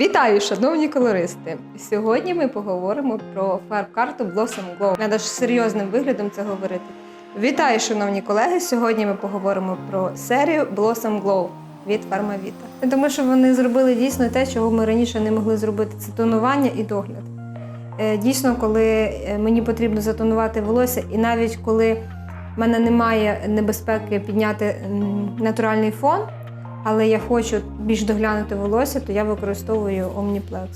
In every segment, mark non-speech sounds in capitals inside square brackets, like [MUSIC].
Вітаю, шановні колористи! Сьогодні ми поговоримо про фарб-карту Blossom Glow. Треба ж серйозним виглядом це говорити. Вітаю, шановні колеги! Сьогодні ми поговоримо про серію Blossom Glow від Farmavita. Тому що вони зробили дійсно те, чого ми раніше не могли зробити це тонування і догляд. Е, Дійсно, коли е, мені потрібно затонувати волосся, і навіть коли в мене немає небезпеки підняти натуральний фон, але я хочу більш доглянути волосся, то я використовую Omniplex.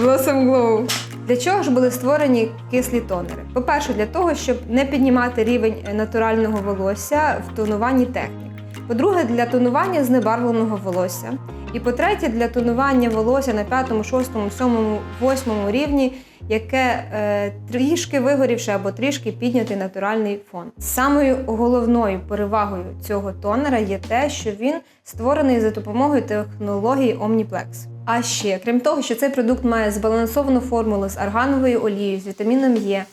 Blossom Glow. Для чого ж були створені кислі тонери? По-перше, для того, щоб не піднімати рівень натурального волосся в тонуванні технік. По-друге, для тонування знебарвленого волосся. І по-третє, для тонування волосся на п'ятому, шостому, сьомому, восьмому рівні, яке е, трішки вигорівши або трішки піднятий натуральний фон. Самою головною перевагою цього тонера є те, що він створений за допомогою технології Omniplex. А ще, крім того, що цей продукт має збалансовану формулу з аргановою олією, з вітаміном Е.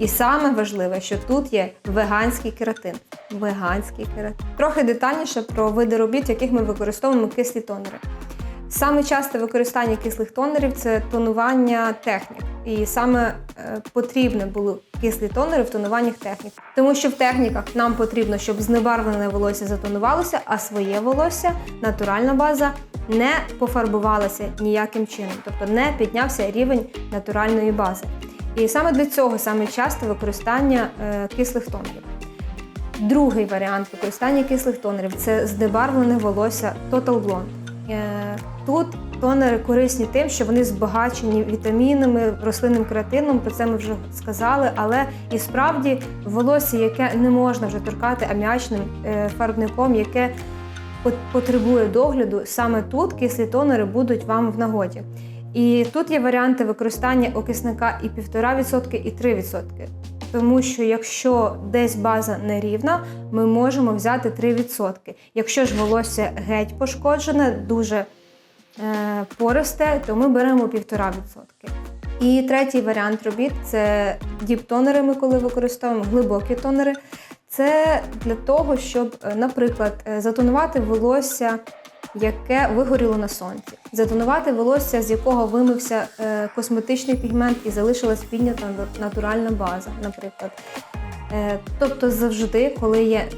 І саме важливе, що тут є веганський кератин. Веганський кератин. Трохи детальніше про види робіт, в яких ми використовуємо кислі тонери. Саме часте використання кислих тонерів це тонування технік. І саме е, потрібне було кислі тонери в тонуваннях технік. Тому що в техніках нам потрібно, щоб знебарвлене волосся затонувалося, а своє волосся, натуральна база, не пофарбувалася ніяким чином, тобто не піднявся рівень натуральної бази. І саме для цього саме часте використання е, кислих тонерів. Другий варіант використання кислих тонерів це знебарвлене волосся Total Blonde. Е, Тут тонери корисні тим, що вони збагачені вітамінами, рослинним кератином, про це ми вже сказали. Але і справді волосся, яке не можна вже торкати аміачним е, фарбником, яке потребує догляду, саме тут кислі тонери будуть вам в нагоді. І тут є варіанти використання окисника і 1,5% і 3%. Тому що якщо десь база нерівна, ми можемо взяти 3%. Якщо ж волосся геть пошкоджене, дуже е, пористе, то ми беремо 1,5%. І третій варіант робіт це діп-тонери, ми коли використовуємо глибокі тонери. Це для того, щоб, е, наприклад, е, затонувати волосся, яке вигоріло на сонці, затонувати волосся, з якого вимився е, косметичний пігмент і залишилась піднята натуральна база, наприклад. Е, Тобто завжди, коли є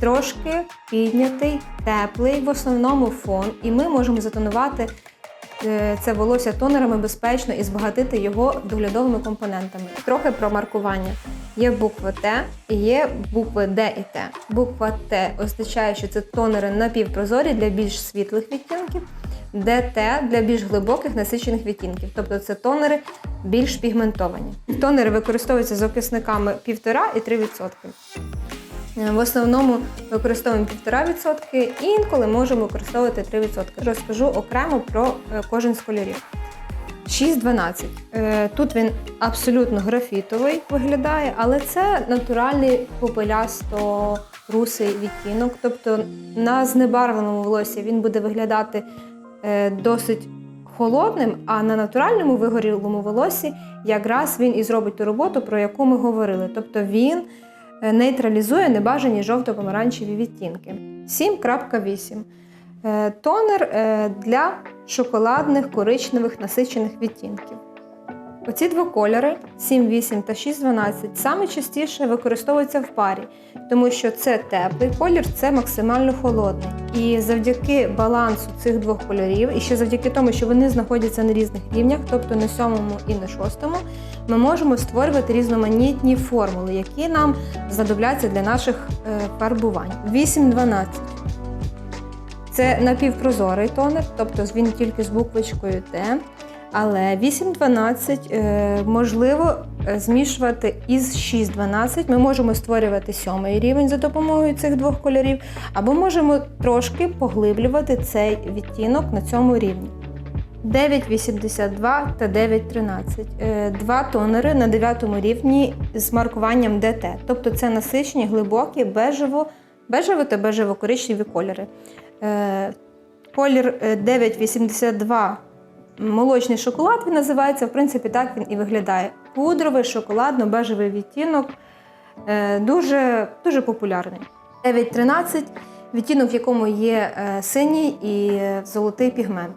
трошки піднятий, теплий в основному фон, і ми можемо затонувати це волосся тонерами безпечно і збагатити його доглядовими компонентами. Трохи про маркування. Є буква Т і є букви Д і Т. Буква Т означає, що це тонери напівпрозорі для більш світлих відтінків, ДТ для більш глибоких насичених відтінків. Тобто це тонери більш пігментовані. Тонери використовуються з окисниками 1,5 і 3%. Е, В основному використовуємо 1,5% і інколи можемо використовувати 3%. Розкажу окремо про е, кожен з кольорів. 6,12. Е, Тут він абсолютно графітовий виглядає, але це натуральний попелясто русий відтінок. Тобто на знебарвленому волосі він буде виглядати досить холодним, а на натуральному вигорілому волосі якраз він і зробить ту роботу, про яку ми говорили. Тобто він нейтралізує небажані жовто-помаранчеві відтінки. 7.8. Е, Тонер е, для шоколадних коричневих насичених відтінків. Оці два кольори 7.8 та 6.12 саме частіше використовуються в парі, тому що це теплий колір, це максимально холодний. І завдяки балансу цих двох кольорів, і ще завдяки тому, що вони знаходяться на різних рівнях, тобто на сьомому і на шостому, ми можемо створювати різноманітні формули, які нам знадобляться для наших е, фарбувань. 8.12 це напівпрозорий тонер, тобто він тільки з буквочкою Т. Але 8-12 е, можливо е, змішувати із 6-12. Ми можемо створювати сьомий рівень за допомогою цих двох кольорів, або можемо трошки поглиблювати цей відтінок на цьому рівні. 9,82 та 9,13. Е, Два тонери на 9 рівні з маркуванням ДТ. Тобто це насичені, глибокі, бежево, бежево та бежево-коричневі кольори. Е, Колір е, 9,82 молочний шоколад він називається. В принципі, так він і виглядає. Пудровий, шоколадно-бежевий відтінок. Е, Дуже, дуже популярний. 9,13 відтінок, в якому є е, синій і е, золотий пігмент.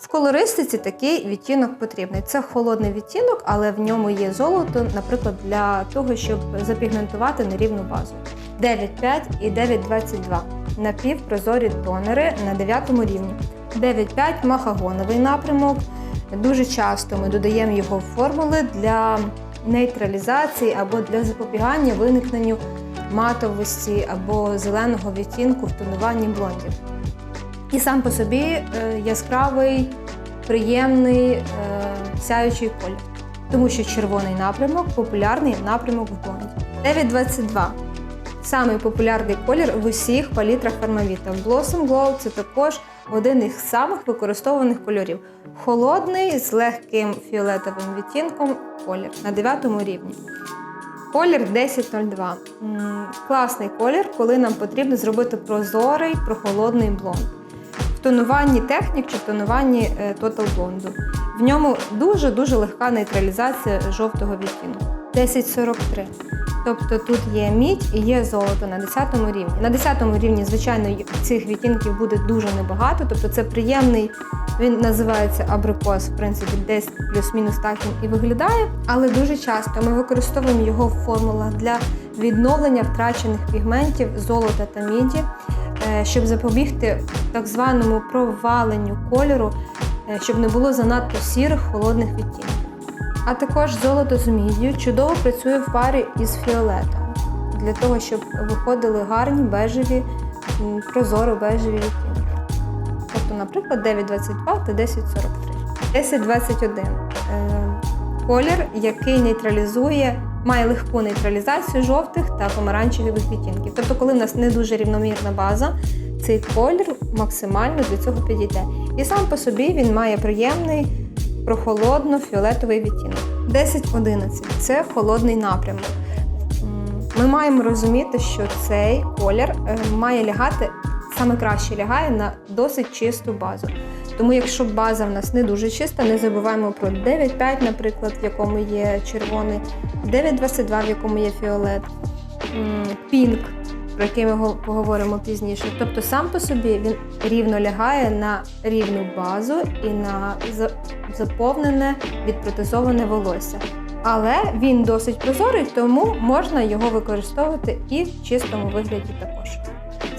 В колористиці такий відтінок потрібний. Це холодний відтінок, але в ньому є золото, наприклад, для того, щоб запігментувати нерівну базу. 9,5 і 9,22 напівпрозорі тонери на 9 рівні. 9,5 махагоновий напрямок. Дуже часто ми додаємо його в формули для нейтралізації або для запобігання виникненню матовості або зеленого відтінку в тонуванні блондів. І сам по собі е, яскравий, приємний, е, сяючий колір. Тому що червоний напрямок популярний напрямок в блонді. 922 самий популярний колір в усіх палітрах Фармавіта. Blossom Glow це також один із самих використовуваних кольорів. Холодний з легким фіолетовим відтінком колір на 9 рівні. Колір 1002. Класний колір, коли нам потрібно зробити прозорий, прохолодний блонд. В тонуванні технік чи в тонуванні е, Total Blonde. В ньому дуже-дуже легка нейтралізація жовтого відтінку. 1043. Тобто тут є мідь і є золото на 10 рівні. На 10 рівні, звичайно, цих відтінків буде дуже небагато, тобто це приємний, він називається абрикос, в принципі, десь плюс-мінус так він і виглядає. Але дуже часто ми використовуємо його в формулах для відновлення втрачених пігментів золота та міді, щоб запобігти так званому проваленню кольору, е, щоб не було занадто сірих холодних відтінків. А також золото з міддю чудово працює в парі із фіолетом для того, щоб виходили гарні бежеві, прозоро бежеві відтінки. Тобто, наприклад, 9,22 та 10,43. 10,21 е, колір, який нейтралізує, має легку нейтралізацію жовтих та помаранчевих відтінків. Тобто, коли в нас не дуже рівномірна база, цей колір максимально для цього підійде. І сам по собі він має приємний прохолодно-фіолетовий відтінок. 10-11 це холодний напрямок. Ми маємо розуміти, що цей колір е, має лягати, саме краще лягає на досить чисту базу. Тому, якщо база в нас не дуже чиста, не забуваємо про 9,5, наприклад, в якому є червоний, 9,22, в якому є фіолет, пінк, про який ми поговоримо пізніше. Тобто сам по собі він рівно лягає на рівну базу і на заповнене відпротезоване волосся. Але він досить прозорий, тому можна його використовувати і в чистому вигляді також.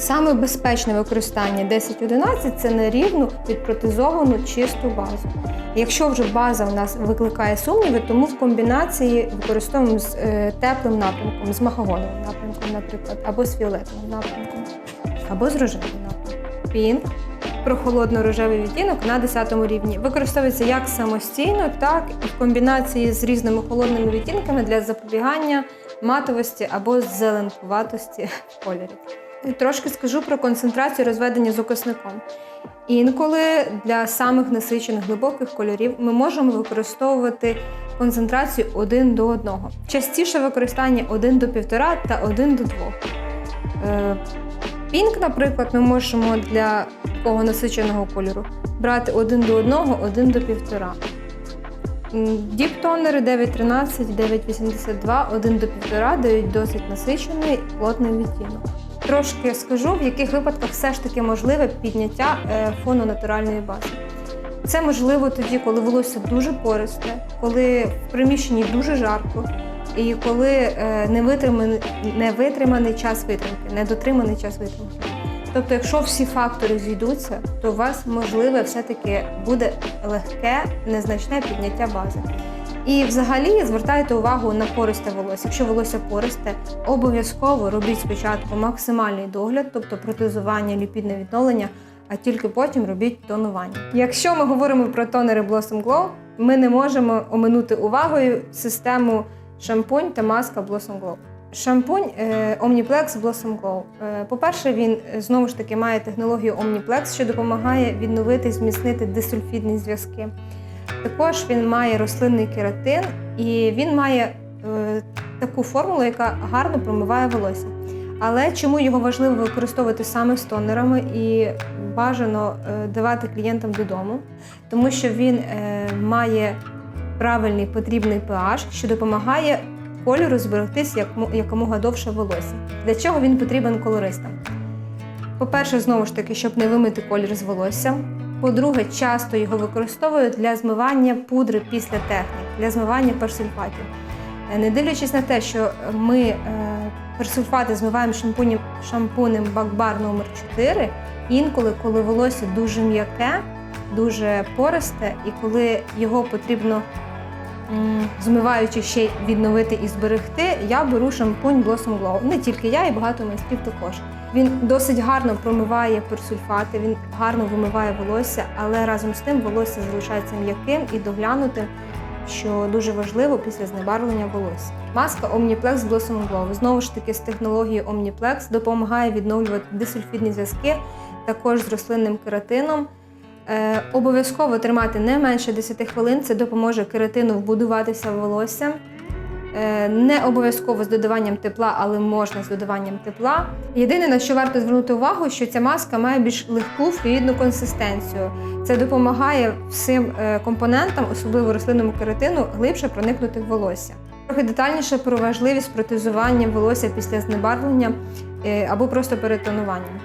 Саме безпечне використання 10-11 це на рівну відпротезовану чисту базу. Якщо вже база у нас викликає сумніви, тому в комбінації використовуємо з е, теплим напрямком, з махагоновим напрямком, наприклад, або з фіолетовим напрямком, або з рожевим напрямком. Пінк прохолодно-рожевий відтінок на 10 рівні. Використовується як самостійно, так і в комбінації з різними холодними відтінками для запобігання матовості або зеленкуватості в кольорі. Трошки скажу про концентрацію розведення з окисником. Інколи для самих насичених глибоких кольорів ми можемо використовувати концентрацію 1 до 1. Частіше використання 1 до 1,5 та 1 до 2. Е, Пінк, наприклад, ми можемо для такого насиченого кольору брати 1 до 1, 1 до 1,5. Діптонери 9,13, 9,82, 1 до 1,5 дають досить насичений плотний відтінок. Трошки скажу, в яких випадках все ж таки можливе підняття е, фону натуральної бази. Це можливо тоді, коли волосся дуже пористе, коли в приміщенні дуже жарко, і коли е, не витриманий, не витриманий час витримки, не дотриманий час витримки. Тобто, якщо всі фактори зійдуться, то у вас можливе все-таки буде легке, незначне підняття бази. І взагалі звертайте увагу на пористе волосся. Якщо волосся пористе, обов'язково робіть спочатку максимальний догляд, тобто протезування, ліпідне відновлення, а тільки потім робіть тонування. Якщо ми говоримо про тонери Blossom Glow, ми не можемо оминути увагою систему шампунь та маска Blossom Glow. Шампунь е, Omniplex Blossom Glow. Е, По-перше, він е, знову ж таки має технологію Omniplex, що допомагає відновити, зміцнити дисульфідні зв'язки. Також він має рослинний кератин і він має е, таку формулу, яка гарно промиває волосся. Але чому його важливо використовувати саме з тонерами і бажано е, давати клієнтам додому? Тому що він е, має правильний потрібний pH, що допомагає кольору зберегтись як, якомога довше волосся. Для чого він потрібен колористам? По-перше, знову ж таки, щоб не вимити колір з волосся. По-друге, часто його використовують для змивання пудри після технік, для змивання персульфатів. Е, Не дивлячись на те, що ми е, персульфати змиваємо шампунем, шампунем Бакбар номер 4 інколи, коли волосся дуже м'яке, дуже пористе, і коли його потрібно змиваючи ще й відновити і зберегти, я беру шампунь Blossom Glow. Не тільки я, і багато майстрів також. Він досить гарно промиває персульфати, він гарно вимиває волосся, але разом з тим волосся залишається м'яким і доглянутим, що дуже важливо після знебарвлення волосся. Маска Omniplex Blossom Glow знову ж таки з технологією Omniplex допомагає відновлювати дисульфідні зв'язки, також з рослинним кератином. Е, обов'язково тримати не менше 10 хвилин, це допоможе кератину вбудуватися в волосся. Е, Не обов'язково з додаванням тепла, але можна з додаванням тепла. Єдине, на що варто звернути увагу, що ця маска має більш легку флюїдну консистенцію. Це допомагає всім е, компонентам, особливо рослинному кератину, глибше проникнути в волосся. Трохи детальніше про важливість протезування волосся після знебарвлення е, або просто перетонування.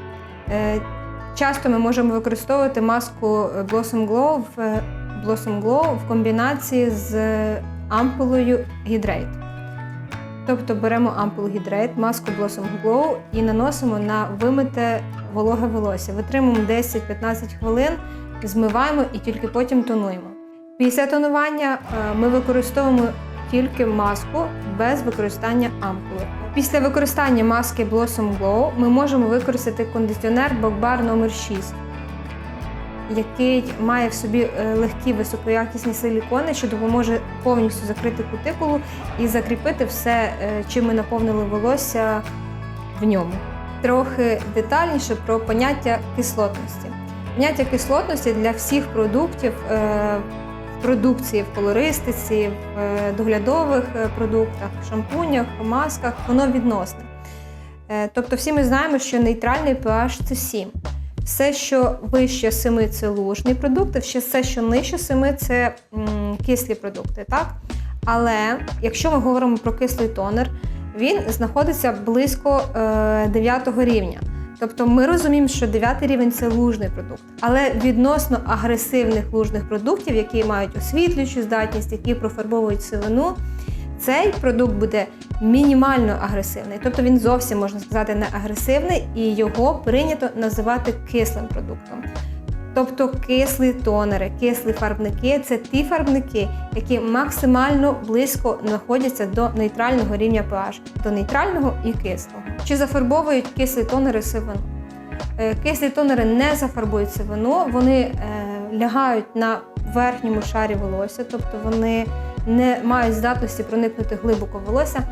Часто ми можемо використовувати маску Blossom Glow в Blossom Glow в комбінації з ампулою Hydrate. Тобто беремо ампулу Hydrate, маску Blossom Glow і наносимо на вимите вологе волосся. Витримуємо 10-15 хвилин, змиваємо і тільки потім тонуємо. Після тонування е, ми використовуємо тільки маску без використання ампули. Після використання маски Blossom Glow ми можемо використати кондиціонер Bogbar номер 6 який має в собі е, легкі високоякісні силікони, що допоможе повністю закрити кутикулу і закріпити все, е, чим ми наповнили волосся в ньому. Трохи детальніше про поняття кислотності. Поняття кислотності для всіх продуктів е, в продукції в колористиці, в доглядових продуктах, шампунях, масках, воно відносне. Тобто всі ми знаємо, що нейтральний pH – це 7. Все, що вище 7 це лужний продукт, а ще все, що нижче 7 це м, кислі продукти. Так? Але якщо ми говоримо про кислий тонер, він знаходиться близько е, 9 рівня. Тобто ми розуміємо, що 9 рівень це лужний продукт. Але відносно агресивних лужних продуктів, які мають освітлюючу здатність, які профарбовують сивину, цей продукт буде мінімально агресивний, тобто він зовсім можна сказати не агресивний, і його прийнято називати кислим продуктом. Тобто кислі тонери, кислі фарбники це ті фарбники, які максимально близько знаходяться до нейтрального рівня pH, до нейтрального і кислого. Чи зафарбовують кислі тонери сивину? Е, Кислі тонери не зафарбують сивину, вони е, лягають на верхньому шарі волосся, тобто вони не мають здатності проникнути глибоко волосся.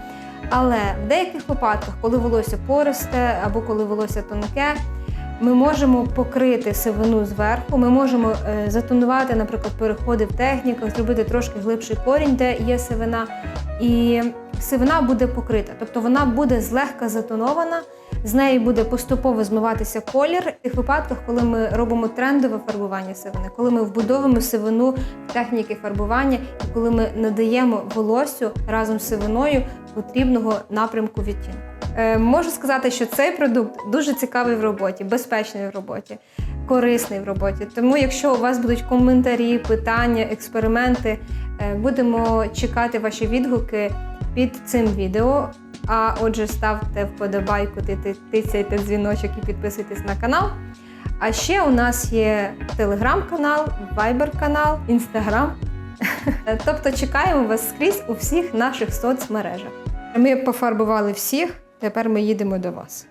Але в деяких випадках, коли волосся пористе або коли волосся тонке, ми можемо покрити сивину зверху, ми можемо е, затонувати, наприклад, переходи в техніках, зробити трошки глибший корінь, де є сивина, і сивина буде покрита, тобто вона буде злегка затонована, з неї буде поступово змиватися колір. В тих випадках, коли ми робимо трендове фарбування сивини, коли ми вбудовуємо сивину в техніки фарбування, і коли ми надаємо волоссю разом з сивиною потрібного напрямку відтінку. Е, Можу сказати, що цей продукт дуже цікавий в роботі, безпечний в роботі, корисний в роботі. Тому, якщо у вас будуть коментарі, питання, експерименти, е, будемо чекати ваші відгуки під цим відео. А отже, ставте вподобайку, ти- ти- тицяйте дзвіночок і підписуйтесь на канал. А ще у нас є телеграм-канал, вайбер-канал, інстаграм. [LAUGHS] Тобто чекаємо вас скрізь у всіх наших соцмережах. Ми пофарбували всіх, тепер ми їдемо до вас.